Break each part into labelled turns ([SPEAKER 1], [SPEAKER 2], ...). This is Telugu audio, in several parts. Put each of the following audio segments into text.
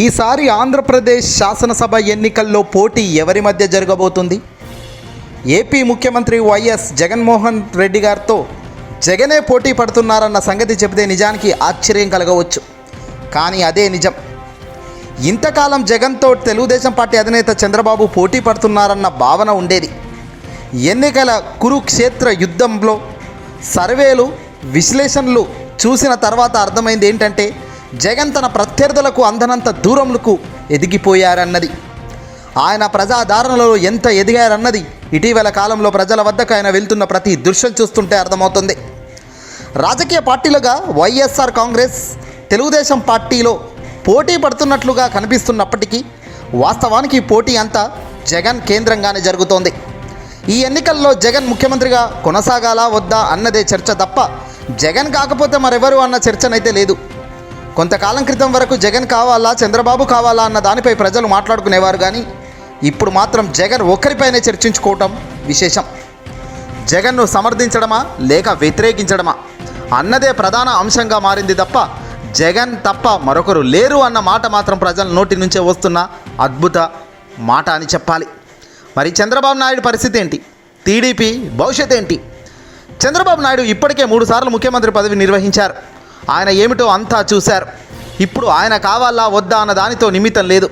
[SPEAKER 1] ఈసారి ఆంధ్రప్రదేశ్ శాసనసభ ఎన్నికల్లో పోటీ ఎవరి మధ్య జరగబోతుంది? ఏపీ ముఖ్యమంత్రి వైఎస్ జగన్మోహన్ రెడ్డి గారితో జగనే పోటీ పడుతున్నారన్న సంగతి చెబితే నిజానికి ఆశ్చర్యం కలగవచ్చు. కానీ అదే నిజం. ఇంతకాలం జగన్తో తెలుగుదేశం పార్టీ అధినేత చంద్రబాబు పోటీ పడుతున్నారన్న భావన ఉండేది. ఎన్నికల కురుక్షేత్ర యుద్ధంలో సర్వేలు విశ్లేషణలు చూసిన తర్వాత అర్థమైంది ఏంటంటే జగన్ తన ప్రత్యర్థులకు అందనంత దూరంలకు ఎదిగిపోయారన్నది. ఆయన ప్రజాధారణలో ఎంత ఎదిగారన్నది ఇటీవల కాలంలో ప్రజల వద్దకు ఆయన వెళ్తున్న ప్రతి దృశ్యం చూస్తుంటే అర్థమవుతుంది. రాజకీయ పార్టీలుగా వైఎస్ఆర్ కాంగ్రెస్ తెలుగుదేశం పార్టీలో పోటీ పడుతున్నట్లుగా కనిపిస్తున్నప్పటికీ వాస్తవానికి పోటీ అంతా జగన్ కేంద్రంగానే జరుగుతోంది. ఈ ఎన్నికల్లో జగన్ ముఖ్యమంత్రిగా కొనసాగాలా వద్దా అన్నదే చర్చ తప్ప జగన్ కాకపోతే మరెవరు అన్న చర్చనైతే లేదు. కొంతకాలం క్రితం వరకు జగన్ కావాలా చంద్రబాబు కావాలా అన్న దానిపై ప్రజలు మాట్లాడుకునేవారు కానీ ఇప్పుడు మాత్రం జగన్ ఒక్కరిపైనే చర్చించుకోవటం విశేషం. జగన్ను సమర్థించడమా లేక వ్యతిరేకించడమా? అన్నదే ప్రధాన అంశంగా మారింది తప్ప జగన్ తప్ప మరొకరు లేరు అన్న మాట మాత్రం ప్రజల నోటి నుంచే వస్తున్న అద్భుత మాట అని చెప్పాలి. మరి చంద్రబాబు నాయుడు పరిస్థితి ఏంటి? టీడీపీ భవిష్యత్ ఏంటి? చంద్రబాబు నాయుడు ఇప్పటికే మూడుసార్లు ముఖ్యమంత్రి పదవి నిర్వహించారు. ఆయన ఏమిటో అంతా చూశారు. ఇప్పుడు ఆయన కావాలా వద్దా అన్న దానితో నిమిత్తం లేదు.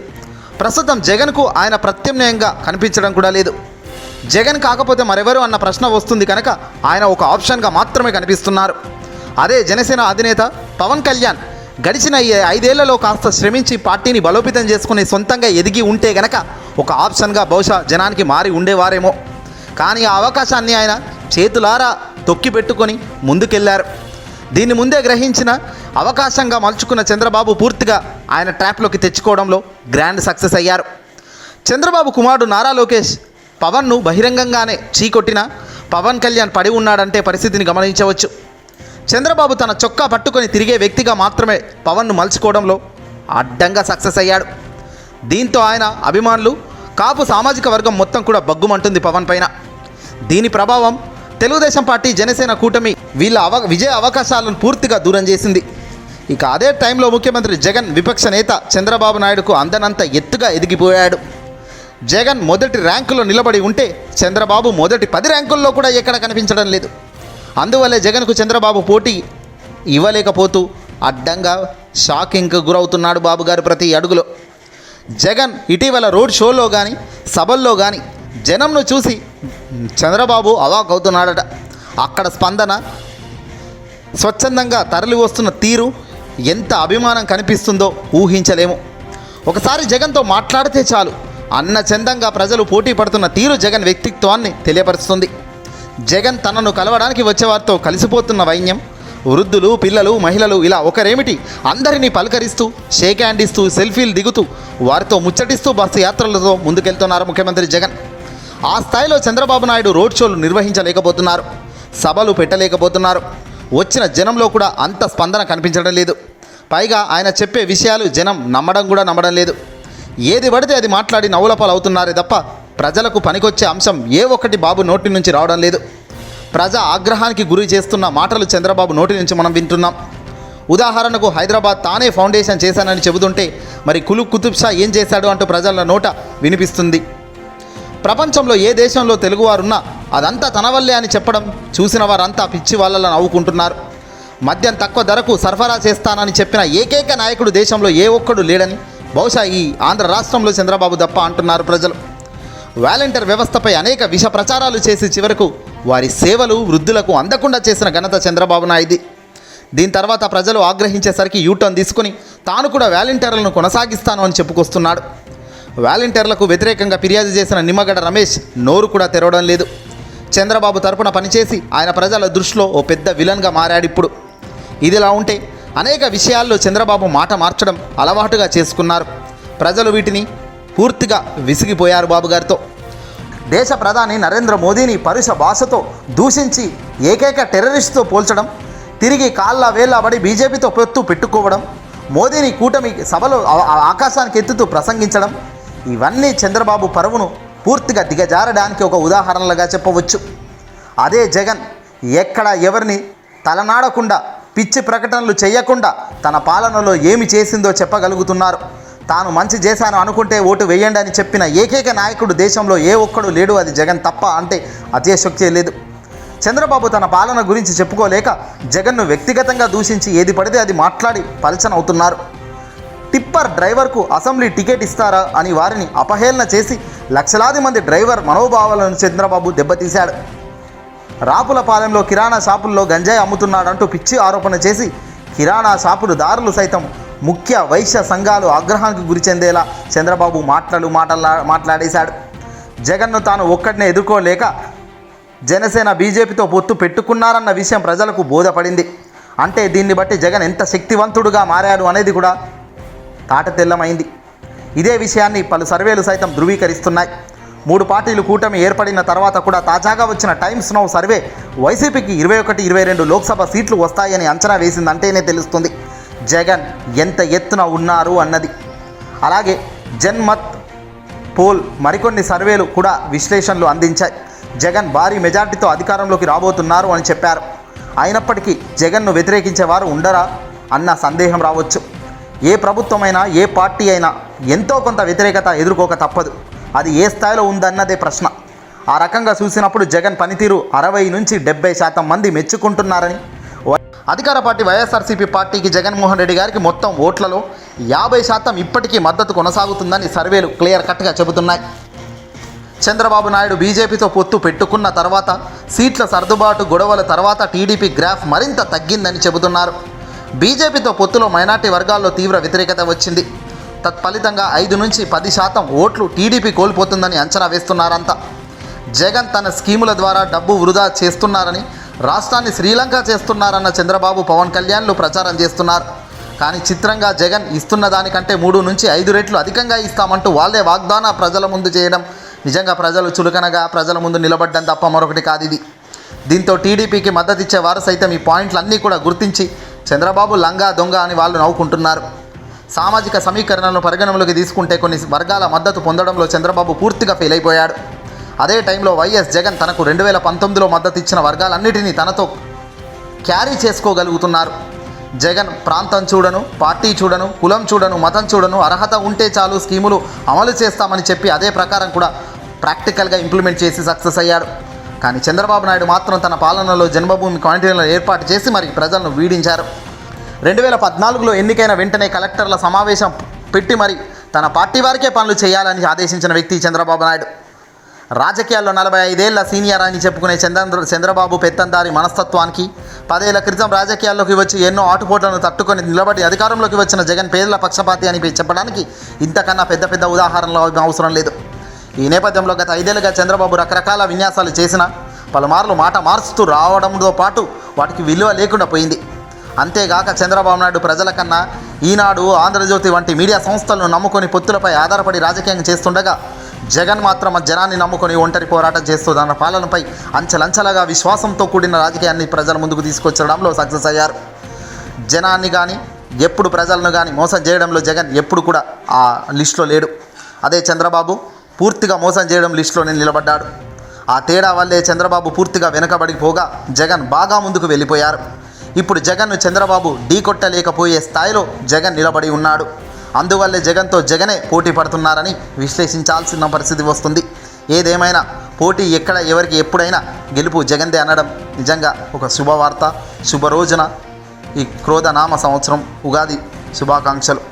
[SPEAKER 1] ప్రస్తుతం జగన్కు ఆయన ప్రత్యామ్నాయంగా కనిపించడం కూడా లేదు. జగన్ కాకపోతే మరెవరు అన్న ప్రశ్న వస్తుంది కనుక ఆయన ఒక ఆప్షన్గా మాత్రమే కనిపిస్తున్నారు. అదే జనసేన అధినేత పవన్ కళ్యాణ్ గడిచిన ఈ ఐదేళ్ళలో కాస్త శ్రమించి పార్టీని బలోపేతం చేసుకుని సొంతంగా ఎదిగి ఉంటే గనక ఒక ఆప్షన్గా బహుశా జనానికి మారి ఉండేవారేమో. కానీ ఆ అవకాశాన్ని ఆయన చేతులారా తొక్కి పెట్టుకొని ముందుకెళ్ళారు. దీన్ని ముందే గ్రహించిన అవకాశంగా మలుచుకున్న చంద్రబాబు పూర్తిగా ఆయన ట్రాప్లోకి తెచ్చుకోవడంలో గ్రాండ్ సక్సెస్ అయ్యారు. చంద్రబాబు కుమారుడు నారా లోకేష్ పవన్ను బహిరంగంగానే చీకొట్టిన పవన్ కళ్యాణ్ పడి ఉన్నాడంటే పరిస్థితిని గమనించవచ్చు. చంద్రబాబు తన చొక్కా పట్టుకొని తిరిగే వ్యక్తిగా మాత్రమే పవన్ను మలుచుకోవడంలో అడ్డంగా సక్సెస్ అయ్యాడు. దీంతో ఆయన అభిమానులు కాపు సామాజిక వర్గం మొత్తం కూడా బగ్గుమంటుంది పవన్ పైన. దీని ప్రభావం తెలుగుదేశం పార్టీ జనసేన కూటమి వీళ్ళ అవ విజయ అవకాశాలను పూర్తిగా దూరం చేసింది. ఇక అదే టైంలో ముఖ్యమంత్రి జగన్ విపక్ష నేత చంద్రబాబు నాయుడుకు అందనంత ఎత్తుగా ఎదిగిపోయాడు. జగన్ మొదటి ర్యాంకులో నిలబడి ఉంటే చంద్రబాబు మొదటి పది ర్యాంకుల్లో కూడా ఎక్కడ కనిపించడం లేదు. అందువల్లే జగన్కు చంద్రబాబు పోటీ ఇవ్వలేకపోతూ అడ్డంగా షాకింగ్కు గురవుతున్నాడు బాబు గారు ప్రతి అడుగులో. జగన్ ఇటీవల రోడ్ షోలో కానీ సభల్లో కానీ జనంను చూసి చంద్రబాబు అవాక్ అవుతున్నాడట. అక్కడ స్పందన స్వచ్ఛందంగా తరలి వస్తున్న తీరు ఎంత అభిమానం కనిపిస్తుందో ఊహించలేము. ఒకసారి జగన్తో మాట్లాడితే చాలు. అన్న చందంగా ప్రజలు పోటీ పడుతున్న తీరు జగన్ వ్యక్తిత్వాన్ని తెలియపరుస్తుంది. జగన్ తనను కలవడానికి వచ్చేవారితో కలిసిపోతున్న వైన్యం వృద్ధులు పిల్లలు మహిళలు ఇలా ఒకరేమిటి? అందరినీ పలకరిస్తూ షేక్ హ్యాండ్ ఇస్తూ సెల్ఫీలు దిగుతూ వారితో ముచ్చటిస్తూ బస్సు యాత్రలతో ముందుకెళ్తున్నారు ముఖ్యమంత్రి జగన్. ఆ స్థాయిలో చంద్రబాబు నాయుడు రోడ్ షోలు నిర్వహించలేకపోతున్నారు. సభలు పెట్టలేకపోతున్నారు. వచ్చిన జనంలో కూడా అంత స్పందన కనిపించడం లేదు. పైగా ఆయన చెప్పే విషయాలు జనం నమ్మడం కూడా నమ్మడం లేదు. ఏది పడితే అది మాట్లాడి నవ్వులపాలు అవుతున్నారే తప్ప ప్రజలకు పనికొచ్చే అంశం ఏ ఒక్కటి బాబు నోటి నుంచి రావడం లేదు. ప్రజా ఆగ్రహానికి గురి చేస్తున్న మాటలు చంద్రబాబు నోటి నుంచి మనం వింటున్నాం. ఉదాహరణకు హైదరాబాద్ తానే ఫౌండేషన్ చేశానని చెబుతుంటే మరి కులు కుతుబ్ షా ఏం చేశాడు అంటూ ప్రజల నోట వినిపిస్తుంది. ప్రపంచంలో ఏ దేశంలో తెలుగువారున్నా అదంతా తన వల్లే అని చెప్పడం చూసిన వారంతా పిచ్చి వాళ్ళలా నవ్వుకుంటున్నారు. మద్యం తక్కువ ధరకు సరఫరా చేస్తానని చెప్పిన ఏకైక నాయకుడు దేశంలో ఏ ఒక్కడు లేడని బహుశా ఈ ఆంధ్ర రాష్ట్రంలో చంద్రబాబు దప్ప అంటున్నారు ప్రజలు. వాలంటీర్ వ్యవస్థపై అనేక విష ప్రచారాలు చేసి చివరకు వారి సేవలు వృద్ధులకు అందకుండా చేసిన ఘనత చంద్రబాబు నాయుడు దీని తర్వాత ప్రజలు ఆగ్రహించేసరికి యూటర్న్ తీసుకుని తాను కూడా వాలంటీర్లను కొనసాగిస్తాను అని చెప్పుకొస్తున్నాడు. వాలంటీర్లకు వ్యతిరేకంగా ఫిర్యాదు చేసిన నిమ్మగడ్డ రమేష్ నోరు కూడా తెరవడం లేదు. చంద్రబాబు తరపున పనిచేసి ఆయన ప్రజల దృష్టిలో ఓ పెద్ద విలన్గా మారాడు ఇప్పుడు. ఇదిలా ఉంటే అనేక విషయాల్లో చంద్రబాబు మాట మార్చడం అలవాటుగా చేసుకున్నారు. ప్రజలు వీటిని పూర్తిగా విసిగిపోయారు బాబు గారితో. దేశ ప్రధాని నరేంద్ర మోదీని పరుష భాషతో దూషించి ఏకైక టెర్రరిస్ట్తో పోల్చడం తిరిగి కాళ్ళ వేళ్ళబడి బీజేపీతో పొత్తు పెట్టుకోవడం మోదీని కూటమి సభలో ఆ ఆకాశానికి ఎత్తుతూ ప్రసంగించడం ఇవన్నీ చంద్రబాబు పరువును పూర్తిగా దిగజారడానికి ఒక ఉదాహరణలుగా చెప్పవచ్చు. అదే జగన్ ఎక్కడ ఎవరిని తలనాడకుండా పిచ్చి ప్రకటనలు చేయకుండా తన పాలనలో ఏమి చేసిందో చెప్పగలుగుతున్నారు. తాను మంచి చేశాను అనుకుంటే ఓటు వేయండి అని చెప్పిన ఏకైక నాయకుడు దేశంలో ఏ ఒక్కడు లేడు అది జగన్ తప్ప అంటే అతిశక్తి లేదు. చంద్రబాబు తన పాలన గురించి చెప్పుకోలేక జగన్ను వ్యక్తిగతంగా దూషించి ఏది పడితే అది మాట్లాడి పలచనవుతున్నారు. టిప్పర్ డ్రైవర్కు అసెంబ్లీ టికెట్ ఇస్తారా అని వారిని అపహేళన చేసి లక్షలాది మంది డ్రైవర్ మనోభావాలను చంద్రబాబు దెబ్బతీశాడు. రాపులపాలెంలో కిరాణా షాపుల్లో గంజాయి అమ్ముతున్నాడంటూ పిచ్చి ఆరోపణ చేసి కిరాణా షాపులు దారులు సైతం ముఖ్య వైశ్య సంఘాలు ఆగ్రహానికి గురి చెందేలా చంద్రబాబు మాటలు మాటలా మాట్లాడేశాడు. జగన్ను తాను ఒక్కడినే ఎదుర్కోలేక జనసేన బీజేపీతో పొత్తు పెట్టుకున్నారన్న విషయం ప్రజలకు బోధపడింది. అంటే దీన్ని బట్టి జగన్ ఎంత శక్తివంతుడుగా మారాడు అనేది కూడా తాటతెల్లమైంది ఇదే విషయాన్ని పలు సర్వేలు సైతం ధృవీకరిస్తున్నాయి. మూడు పార్టీలు కూటమి ఏర్పడిన తర్వాత కూడా తాజాగా వచ్చిన టైమ్స్ నౌ సర్వే వైసీపీకి ఇరవై ఒకటి ఇరవై రెండు లోక్సభ సీట్లు వస్తాయని అంచనా వేసిందంటేనే తెలుస్తుంది. జగన్ ఎంత ఎత్తున ఉన్నారు అన్నది. అలాగే జన్మత్ పోల్ మరికొన్ని సర్వేలు కూడా విశ్లేషణలు అందించాయి. జగన్ భారీ మెజార్టీతో అధికారంలోకి రాబోతున్నారు అని చెప్పారు. అయినప్పటికీ జగన్ను వ్యతిరేకించే వారు ఉండరా అన్న సందేహం రావచ్చు. ఏ ప్రభుత్వమైనా ఏ పార్టీ అయినా ఎంతో కొంత వ్యతిరేకత ఎదుర్కోక తప్పదు. అది ఏ స్థాయిలో ఉందన్నదే ప్రశ్న. ఆ రకంగా చూసినప్పుడు జగన్ పనితీరు అరవై నుంచి డెబ్బై శాతం మంది మెచ్చుకుంటున్నారని. వై- అధికార పార్టీ వైఎస్ఆర్సీపీ పార్టీకి జగన్మోహన్ రెడ్డి గారికి మొత్తం ఓట్లలో యాభై శాతం ఇప్పటికీ మద్దతు కొనసాగుతుందని సర్వేలు క్లియర్ కట్గా చెబుతున్నాయి. చంద్రబాబు నాయుడు బీజేపీతో పొత్తు పెట్టుకున్న తర్వాత సీట్ల సర్దుబాటు గొడవల తర్వాత టీడీపీ గ్రాఫ్ మరింత తగ్గిందని చెబుతున్నారు. బీజేపీతో పొత్తులో మైనార్టీ వర్గాల్లో తీవ్ర వ్యతిరేకత వచ్చింది. తత్ఫలితంగా ఐదు నుంచి పది శాతం ఓట్లు టీడీపీ కోల్పోతుందని అంచనా వేస్తున్నారంతా. జగన్ తన స్కీముల ద్వారా డబ్బు వృధా చేస్తున్నారని రాష్ట్రాన్ని శ్రీలంక చేస్తున్నారన్న చంద్రబాబు పవన్ కళ్యాణ్లు ప్రచారం చేస్తున్నారు. కానీ చిత్రంగా జగన్ ఇస్తున్న దానికంటే మూడు నుంచి ఐదు రెట్లు అధికంగా ఇస్తామంటూ వాళ్ళే వాగ్దాన ప్రజల ముందు చేయడం నిజంగా ప్రజలు చులకనగా ప్రజల ముందు నిలబడ్డం తప్ప మరొకటి కాదు ఇది. దీంతో టీడీపీకి మద్దతిచ్చే వారు సైతం ఈ పాయింట్లన్నీ కూడా గుర్తించి చంద్రబాబు లంగా దొంగ అని వాళ్ళు నవ్వుకుంటున్నారు. సామాజిక సమీకరణలను పరిగణనలోకి తీసుకుంటే కొన్ని వర్గాల మద్దతు పొందడంలో చంద్రబాబు పూర్తిగా ఫెయిల్ అయిపోయాడు. అదే టైంలో వైఎస్ జగన్ తనకు రెండు వేల పంతొమ్మిదిలో మద్దతు ఇచ్చిన వర్గాలన్నిటినీ తనతో క్యారీ చేసుకోగలుగుతున్నారు. జగన్ ప్రాంతం చూడను పార్టీ చూడను కులం చూడను మతం చూడను అర్హత ఉంటే చాలు స్కీములు అమలు చేస్తామని చెప్పి అదే ప్రకారం కూడా ప్రాక్టికల్గా ఇంప్లిమెంట్ చేసి సక్సెస్ అయ్యాడు. కానీ చంద్రబాబు నాయుడు మాత్రం తన పాలనలో జన్మభూమి కాంటీన్లను ఏర్పాటు చేసి మరి ప్రజలను వీడించారు. రెండు వేల పద్నాలుగులో ఎన్నికైన వెంటనే కలెక్టర్ల సమావేశం పెట్టి మరి తన పార్టీ వారికే పనులు చేయాలని ఆదేశించిన వ్యక్తి చంద్రబాబు నాయుడు. రాజకీయాల్లో నలభై ఐదేళ్ళ సీనియర్ అని చెప్పుకునే చంద్ర చంద్రబాబు పెత్తందారి మనస్తత్వానికి పదేళ్ళ క్రితం రాజకీయాల్లోకి వచ్చి ఎన్నో ఆటుపోట్లను తట్టుకొని నిలబడి అధికారంలోకి వచ్చిన జగన్ పేదల పక్షపాతి అని చెప్పడానికి ఇంతకన్నా పెద్ద పెద్ద ఉదాహరణలు అవసరం లేదు. ఈ నేపథ్యంలో గత ఐదేళ్ళుగా చంద్రబాబు రకరకాల విన్యాసాలు చేసిన పలుమార్లు మాట మార్చుతూ రావడంతో పాటు వాటికి విలువ లేకుండా పోయింది. అంతేగాక చంద్రబాబు నాయుడు ప్రజల కన్నా ఈనాడు ఆంధ్రజ్యోతి వంటి మీడియా సంస్థలను నమ్ముకొని పొత్తులపై ఆధారపడి రాజకీయం చేస్తుండగా జగన్ మాత్రం జనాన్ని నమ్ముకొని ఒంటరి పోరాటం చేస్తూ పాలనపై అంచెలంచెలుగా విశ్వాసంతో కూడిన రాజకీయాన్ని ప్రజల ముందుకు తీసుకొచ్చడంలో సక్సెస్ అయ్యారు. జనాన్ని కానీ ఎప్పుడు ప్రజలను కానీ మోసం చేయడంలో జగన్ ఎప్పుడు కూడా ఆ లిస్టులో లేడు. అదే చంద్రబాబు పూర్తిగా మోసం చేయడం లిస్టులోనే నిలబడ్డాడు. ఆ తేడా వల్లే చంద్రబాబు పూర్తిగా వెనుకబడిపోగా జగన్ బాగా ముందుకు వెళ్ళిపోయారు. ఇప్పుడు జగన్ను చంద్రబాబు ఢీకొట్టలేకపోయే స్థాయిలో జగన్ నిలబడి ఉన్నాడు. అందువల్లే జగన్తో జగనే పోటీ పడుతున్నారని విశ్లేషించాల్సిన పరిస్థితి వస్తుంది. ఏదేమైనా పోటీ ఎక్కడ ఎవరికి ఎప్పుడైనా గెలుపు జగందే అనడం. నిజంగా ఒక శుభవార్త శుభ రోజున ఈ క్రోధ నామ సంవత్సరం ఉగాది శుభాకాంక్షలు.